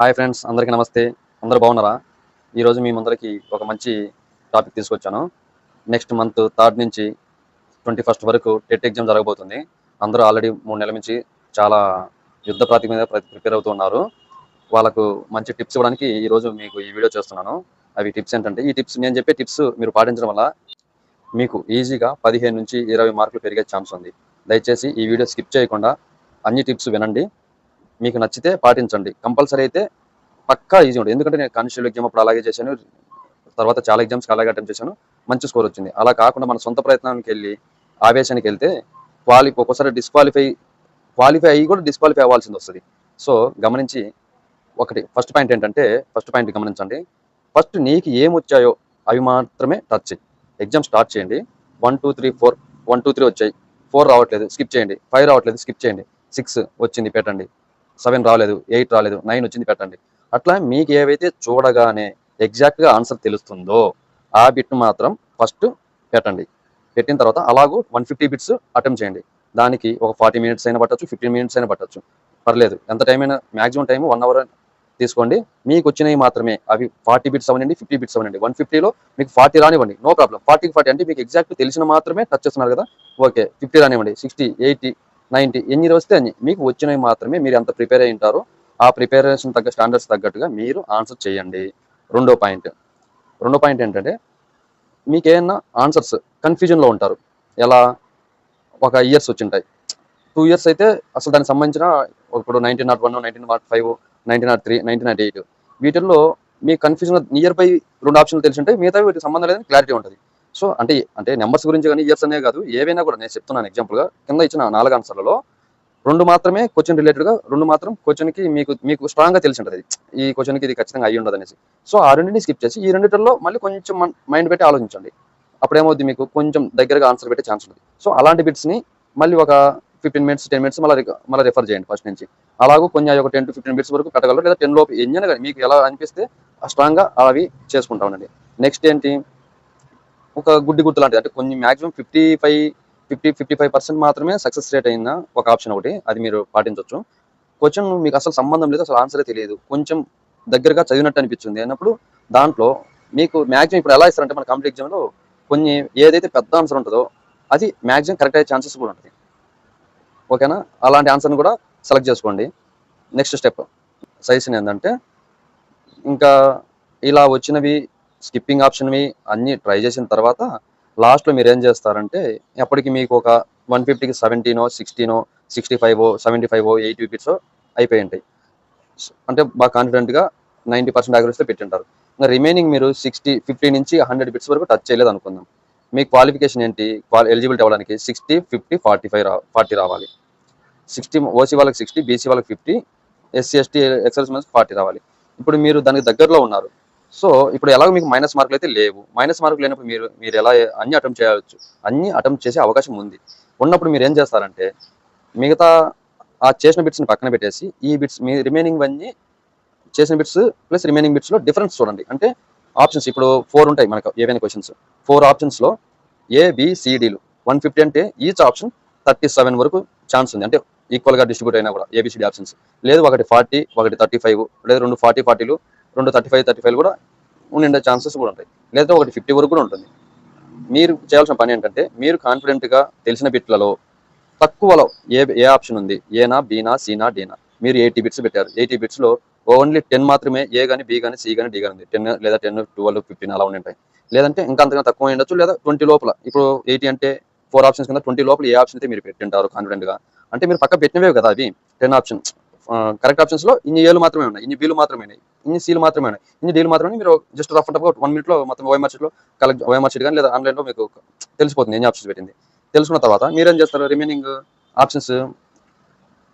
Hi friends అందరికీ నమస్తే. అందరూ బాగున్నారా? ఈరోజు మీ ముందరికి ఒక మంచి టాపిక్ తీసుకొచ్చాను. నెక్స్ట్ మంత్ థర్డ్ నుంచి ట్వంటీ ఫస్ట్ వరకు టెట్ ఎగ్జామ్ జరగబోతుంది. అందరూ ఆల్రెడీ మూడు నెలల నుంచి చాలా యుద్ధ ప్రాతిపదిక మీద ప్రిపేర్ అవుతూ ఉన్నారు. వాళ్ళకు మంచి టిప్స్ ఇవ్వడానికి ఈరోజు మీకు ఈ వీడియో చేస్తున్నాను. అవి టిప్స్ ఏంటంటే ఈ టిప్స్ నేను చెప్పే టిప్స్ మీరు పాటించడం వల్ల మీకు ఈజీగా పదిహేను నుంచి ఇరవై మార్కులు పెరిగే ఛాన్స్ ఉంది. దయచేసి ఈ వీడియో స్కిప్ చేయకుండా అన్ని టిప్స్ వినండి. మీకు నచ్చితే పాటించండి. కంపల్సరీ అయితే పక్కా ఈజీ ఉంటుంది ఎందుకంటే నేను కానిస్టేబుల్ ఎగ్జామ్ అప్పుడు అలాగే చేశాను. తర్వాత చాలా ఎగ్జామ్స్కి అలాగే అటెంప్ట్ చేశాను. మంచి స్కోర్ వచ్చింది. అలా కాకుండా మన సొంత ప్రయత్నానికి వెళ్ళి ఆవేశానికి వెళ్తే క్వాలి ఒక్కోసారి డిస్క్వాలిఫై క్వాలిఫై అయ్యి కూడా డిస్క్వాలిఫై అవ్వాల్సింది వస్తుంది. సో గమనించి ఒకటి ఫస్ట్ పాయింట్ ఏంటంటే ఫస్ట్ పాయింట్ గమనించండి. ఫస్ట్ నీకు ఏం వచ్చాయో అవి మాత్రమే టచ్ చేయి. ఎగ్జామ్ స్టార్ట్ చేయండి. One two three four one two three వచ్చాయి. ఫోర్ రావట్లేదు స్కిప్ చేయండి. ఫైవ్ రావట్లేదు స్కిప్ చేయండి. సిక్స్ వచ్చింది పెట్టండి. సెవెన్ రాలేదు ఎయిట్ రాలేదు నైన్ వచ్చింది పెట్టండి. అట్లా మీకు ఏవైతే చూడగానే ఎగ్జాక్ట్గా ఆన్సర్ తెలుస్తుందో ఆ బిట్ మాత్రం ఫస్ట్ పెట్టండి. పెట్టిన తర్వాత అలాగూ వన్ ఫిఫ్టీ బిట్స్ అటెంప్ట్ చేయండి. దానికి ఒక ఫార్టీ మినిట్స్ అయినా పట్టచ్చు ఫిఫ్టీన్ మినిట్స్ అయినా పట్టచ్చు. పర్లేదు ఎంత టైం అయినా మాక్సిమం టైం వన్ అవర్ తీసుకోండి. మీకు వచ్చినవి మాత్రమే అవి ఫార్టీ బిట్స్ అవ్వండి ఫిఫ్టీ బిట్స్ అవ్వండి. వన్ ఫిఫ్టీలో మీకు ఫార్టీ రానివ్వండి నో ప్రాబ్లం ఫార్టీకి ఫార్టీ అంటే మీకు ఎగ్జాక్ట్ తెలిసిన మాత్రమే టచ్ చేస్తున్నారు కదా? ఓకే ఫిఫ్టీ రానివ్వండి సిక్స్టీ ఎయిటీ నైంటీ ఎన్ని వస్తే అన్ని? మీకు వచ్చినవి మాత్రమే మీరు ఎంత ప్రిపేర్ అయి ఉంటారో ఆ ప్రిపేరేషన్ తగ్గ స్టాండర్డ్స్ తగ్గట్టుగా మీరు ఆన్సర్ చేయండి. రెండో పాయింట్. రెండో పాయింట్ ఏంటంటే మీకు ఏమన్నా ఆన్సర్స్ కన్ఫ్యూజన్లో ఉంటారు. ఎలా? ఒక ఇయర్స్ వచ్చింటాయి. టూ ఇయర్స్ అయితే అసలు దానికి సంబంధించిన ఇప్పుడు nineteen not one nineteen not five nineteen not three nineteen not eight వీటిల్లో మీ కన్ఫ్యూజన్ నియర్ బై రెండు ఆప్షన్లు తెలిసి ఉంటాయి మిగతా వీటికి సంబంధం లేదని క్లారిటీ ఉంటుంది. సో అంటే అంటే నెంబర్స్ గురించి కానీ ఇయర్స్ అనే కాదు ఏవైనా కూడా నేను చెప్తున్నాను ఎగ్జాంపుల్గా కింద ఇచ్చిన నాలుగు ఆన్సర్లలో రెండు మాత్రమే క్వశ్చన్ రిలేటెడ్గా రెండు మాత్రం క్వశ్చన్కి మీకు మీకు స్ట్రాంగ్గా తెలిసి ఉంటుంది. ఈ క్వశ్చన్కి ఇది ఖచ్చితంగా అయ్యి ఉండదు అనేసి. సో ఆ రెండింటిని స్కిప్ చేసి ఈ రెండిటిలో మళ్ళీ కొంచెం మైండ్ పెట్టి ఆలోచించండి. అప్పుడేమవుద్ది మీకు? కొంచెం దగ్గరగా ఆన్సర్ పెట్టే ఛాన్స్ ఉంటుంది. సో అలాంటి బిట్స్ని మళ్ళీ ఒక ఫిఫ్టీన్ మినిట్స్ టెన్ మినిట్స్ మళ్ళీ మళ్ళీ రెఫర్ చేయండి ఫస్ట్ నుంచి. అలాగూ కొంచెం ఒక టెన్ టు ఫిఫ్టీన్ మినిట్స్ వరకు పెట్టగలరు లేదా టెన్ లోపు ఎన్ని కానీ మీకు ఎలా అనిపిస్తే స్ట్రాంగ్గా అవి చేసుకుంటా ఉండండి. నెక్స్ట్ ఏంటి? ఒక గుడ్డి గుర్తు లాంటిది. అంటే కొంచెం maximum fifty five fifty fifty five percent మాత్రమే సక్సెస్ రేట్ అయిన ఒక ఆప్షన్ ఒకటి. అది మీరు పాటించవచ్చు క్వశ్చన్ మీకు అసలు సంబంధం లేదు అసలు ఆన్సరే తెలియదు. కొంచెం దగ్గరగా చదివినట్టు అనిపించింది అన్నప్పుడు దాంట్లో మీకు మ్యాక్సిమం ఇప్పుడు ఎలా ఇస్తారంటే మన కంప్లీట్ ఎగ్జామ్లో కొన్ని ఏదైతే పెద్ద ఆన్సర్ ఉంటుందో అది మ్యాక్సిమం కరెక్ట్ అయ్యే ఛాన్సెస్ కూడా ఉంటుంది ఓకేనా? అలాంటి ఆన్సర్ని కూడా సెలెక్ట్ చేసుకోండి. నెక్స్ట్ స్టెప్ సజెషన్ ఏంటంటే ఇంకా ఇలా వచ్చినవి స్కిప్పింగ్ ఆప్షన్వి అన్నీ ట్రై చేసిన తర్వాత లాస్ట్లో మీరు ఏం చేస్తారంటే ఎప్పటికి మీకు ఒక వన్ ఫిఫ్టీకి సెవెంటీనో సిక్స్టీనో sixty five seventy five eighty bits అయిపోయి ఉంటాయి. అంటే బాగా కాన్ఫిడెంట్గా నైంటీ పర్సెంట్ యావరేజ్తో పెట్టింటారు. ఇంకా రిమైనింగ్ మీరు సిక్స్టీ ఫిఫ్టీ నుంచి హండ్రెడ్ బిట్స్ వరకు టచ్ చేయలేదు అనుకుందాం. మీ క్వాలిఫికేషన్ ఏంటి? క్వాలి ఎలిజిబిలిటీ అవ్వడానికి సిక్స్టీ ఫిఫ్టీ ఫార్టీ ఫైవ్ రా ఫార్టీ రావాలి. సిక్స్టీ ఓసీ వాళ్ళకి సిక్స్టీ బీసీ వాళ్ళకి ఫిఫ్టీ ఎస్సీ ఎస్టీ ఎక్సెస్ ఫార్టీ రావాలి. ఇప్పుడు మీరు దానికి దగ్గరలో ఉన్నారు. సో ఇప్పుడు ఎలాగో మీకు మైనస్ మార్కులు అయితే లేవు. మైనస్ మార్కులు లేనప్పుడు మీరు మీరు ఎలా అన్ని అటెంప్ట్ చేయవచ్చు? అన్ని అటెంప్ట్ చేసే అవకాశం ఉంది. ఉన్నప్పుడు మీరు ఏం చేస్తారంటే మిగతా ఆ చేసిన బిట్స్ని పక్కన పెట్టేసి ఈ బిట్స్ మీ రిమైనింగ్ అన్ని చేసిన బిట్స్ ప్లస్ రిమైనింగ్ బిట్స్లో డిఫరెన్స్ చూడండి. అంటే ఆప్షన్స్ ఇప్పుడు ఫోర్ ఉంటాయి మనకు ఏవైనా క్వశ్చన్స్ ఫోర్ ఆప్షన్స్లో ఏ వన్ ఫిఫ్టీ అంటే ఈచ్ ఆప్షన్ థర్టీ సెవెన్ వరకు ఛాన్స్ ఉంది. అంటే ఈక్వల్గా డిస్ట్రిబ్యూట్ అయినా కూడా ఏబిసిడి ఆప్షన్స్ లేదు ఒకటి ఫార్టీ ఒకటి థర్టీ ఫైవ్ లేదు రెండు ఫార్టీ ఫార్టీలు రెండు థర్టీ ఫైవ్ థర్టీ ఫైవ్ కూడా ఉండే ఛాన్సెస్ కూడా ఉంటాయి. లేదా ఒకటి ఫిఫ్టీ వరకు కూడా ఉంటుంది. మీరు చేయాల్సిన పని ఏంటంటే మీరు కాన్ఫిడెంట్గా తెలిసిన బిట్లలో తక్కువలో ఏ ఏ ఆప్షన్ ఉంది? ఏనా బీనా సీనా డీనా మీరు ఎయిటీ బిట్స్ పెట్టారు. ఎయిటీ బిట్స్లో ఓన్లీ టెన్ మాత్రమే ఏ కానీ బీ కానీ సి కానీ డి కానీ ఉంది. టెన్ లేదా టెన్ ట్వెల్వ్ ఫిఫ్టీన్ అలా ఉంటాయి లేదంటే ఇంకా అంతగా తక్కువ ఉండొచ్చు లేదా ట్వంటీ లోపల. ఇప్పుడు ఎయిటీ అంటే ఫోర్ ఆప్షన్స్ కింద ట్వంటీ లోపల ఏ ఆప్షన్ అయితే మీరు పెట్టింటారు కాన్ఫిడెంట్గా అంటే మీరు పక్క పెట్టినవే కదా అవి. టెన్ ఆప్షన్ కరెక్ట్ ఆప్షన్స్లో ఇన్ని ఏలు మాత్రమే ఉన్నాయి. ఇన్ని బీలు మాత్రమే ఉన్నాయి. ఇన్ని సీలు మాత్రమే ఉన్నాయి. ఇన్ని డీలు మాత్రమే మీరు జస్ట్ రఫ్ అండ్ వన్ మినిట్లో మొత్తం ఓఎంఆర్ షీట్లో కలెక్ట్ ఓఎంఆర్ షీట్ కానీ లేదా ఆన్లైన్లో మీకు తెలిసిపోతుంది ఎన్ని ఆప్షన్స్ పెట్టింది. తెలుసుకున్న తర్వాత మీరేం చేస్తారు? రిమైనింగ్ ఆప్షన్స్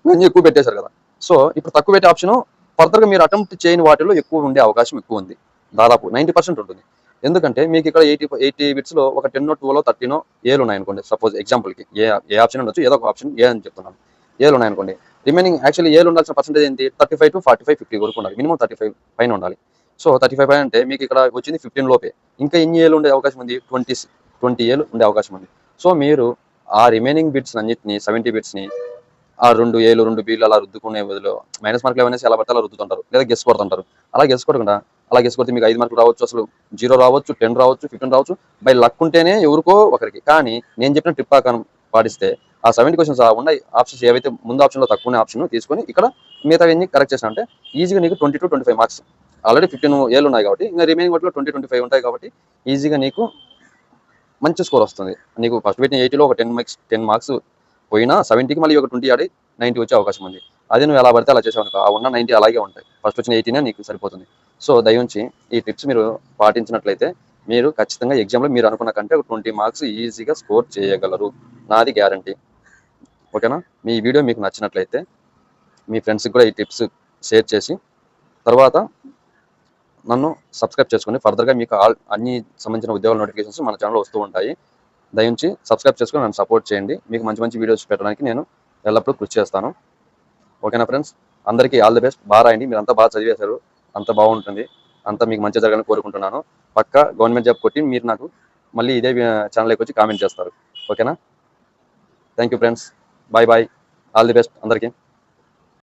ఇవన్నీ ఎక్కువ పెట్టేశారు కదా. సో ఇప్పుడు తక్కువ పెట్టే ఆప్షన్ ఫర్దర్గా మీరు అటెంప్ట్ చేయని వాటిలో ఎక్కువ ఉండే అవకాశం ఎక్కువ ఉంది. దాదాపు నైంటీ పర్సెంట్ ఉంటుంది. ఎందుకంటే మీకు ఇక్కడ ఎయిటీ ఎయిటీ బిట్స్లో ఒక టెన్ టూలో థర్టీనో ఏలు ఉన్నాయనుకోండి. సపోజ్ ఎగ్జాంపుల్కి ఏ ఏ ఆప్షన్ ఉండొచ్చు? ఏదో ఒక ఆప్షన్ ఏ అని చెప్తున్నాను. ఏలు ఉన్నాయనుకోండి. రిమైనింగ్ యాక్చువల్లీ ఏళ్ళు ఉండాల్సిన పర్సెంటేజ్ ఏంటి? Thirty five to forty five fifty వరకు ఉండాలి. మినిమం థర్టీ ఫైవ్ పైన ఉండాలి. సో థర్టీ ఫైవ్ పైన అంటే మీకు ఇక్కడ వచ్చింది ఫిఫ్టీన్ లోపే. ఇంకా ఎన్ని ఏళ్ళు ఉండే అవకాశం ఉంది? ట్వంటీ ట్వంటీ ఏళ్ళు ఉండే అవకాశం ఉంది. సో మీరు ఆ రిమైనింగ్ బిట్స్ అన్నిటిని సెవెంటీ బిట్స్ని ఆ రెండు ఏలు రెండు బీలు అలా రుద్దుకునే బదులు మైనస్ మార్కులు ఏమైనా ఎలా పడితే అలా రుద్దుతుంటారు. లేదా గెస్ కొడుతుంటారు. అలా గెస్ కొట్టకుండా అలా గెస్ కొడితే మీకు ఐదు మార్కులు రావచ్చు అసలు. జీరో రావచ్చు టెన్ రావచ్చు ఫిఫ్టీన్ రావచ్చు. బై లక్ ఉంటేనే ఎవరికో ఒకరికి. కానీ నేను చెప్పిన ట్రిప్ ఆకారం పాటిస్తే ఆ సెవెంటీ క్వశ్చన్స్ ఉన్న ఆప్షన్స్ ఏవైతే ముందు ఆప్షన్లో తక్కువ ఉన్న ఆప్షన్ తీసుకొని ఇక్కడ మిగతావన్నీ కరెక్ట్ చేసిన అంటే ఈజీగా నీకు twenty to twenty five marks already fifteen ఏళ్ళు ఉన్నాయి కాబట్టి ఇంకా రిమైనింగ్ వాటిలో ట్వంటీ ట్వంటీ ఫైవ్ ఉంటాయి కాబట్టి ఈజీగా నీకు మంచి స్కోర్ వస్తుంది. నీకు ఫస్ట్ పెట్టిన ఎయిటీలో ఒక టెన్ మార్క్స్ టెన్ మార్క్స్ పోయినా సెవెంటీకి మళ్ళీ ఒక ట్వంటీ ఆడి నైంటీ వచ్చే అవకాశం ఉంది. అదే నువ్వు ఎలా పడితే అలా చేసావు అనుకో ఆ ఉన్న నైంటీ అలాగే ఉంటాయి. ఫస్ట్ వచ్చిన ఎయిటీనే నీకు సరిపోతుంది. సో దయవుంచి ఈ టిప్స్ మీరు పాటించినట్లయితే మీరు ఖచ్చితంగా ఎగ్జామ్లో మీరు అనుకున్న కంటే ఒక ట్వంటీ మార్క్స్ ఈజీగా స్కోర్ చేయగలరు. నాది గ్యారంటీ ఓకేనా? మీ వీడియో మీకు నచ్చినట్లయితే మీ ఫ్రెండ్స్కి కూడా ఈ టిప్స్ షేర్ చేసి తర్వాత నన్ను సబ్స్క్రైబ్ చేసుకుని ఫర్దర్గా మీకు ఆల్ అన్ని సంబంధించిన ఉద్యోగాల నోటిఫికేషన్స్ మన ఛానల్లో వస్తూ ఉంటాయి. దయించి సబ్స్క్రైబ్ చేసుకుని నన్ను సపోర్ట్ చేయండి. మీకు మంచి మంచి వీడియోస్ పెట్టడానికి నేను ఎల్లప్పుడూ కృషి చేస్తాను. ఓకేనా ఫ్రెండ్స్? అందరికీ ఆల్ ది బెస్ట్. బాగా రాయండి. మీరు అంతా బాగా చదివేశారు. అంత బాగుంటుంది. అంతా మీకు మంచి జరగాలని కోరుకుంటున్నాను. పక్క గవర్నమెంట్ జాబ్ కొట్టి మీరు నాకు మళ్ళీ ఇదే ఛానల్కి వచ్చి కామెంట్ చేస్తారు. ఓకేనా? Thank you friends. Bye bye all the best అందరికీ.